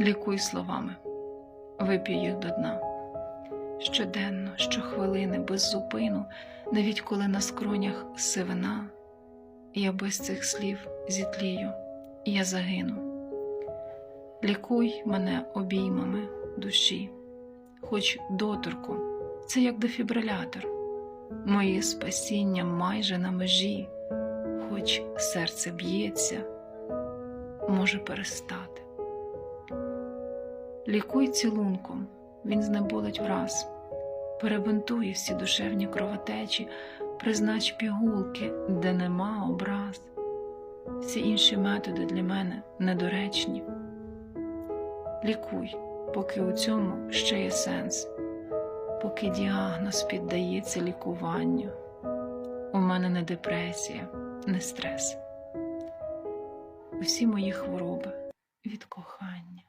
Лікуй словами, вип'ю їх до дна. Щоденно, щохвилини, без зупину, навіть коли на скронях сивина, я без цих слів зітлію, я загину. Лікуй мене обіймами душі, хоч доторку, це як дефібрилятор, моє спасіння майже на межі, хоч серце б'ється, може перестати. Лікуй цілунком, він знеболить враз, перебинтує всі душевні кровотечі, признач пігулки, де нема образ. Всі інші методи для мене недоречні. Лікуй, поки у цьому ще є сенс, поки діагноз піддається лікуванню. У мене не депресія, не стрес. Усі мої хвороби від кохання.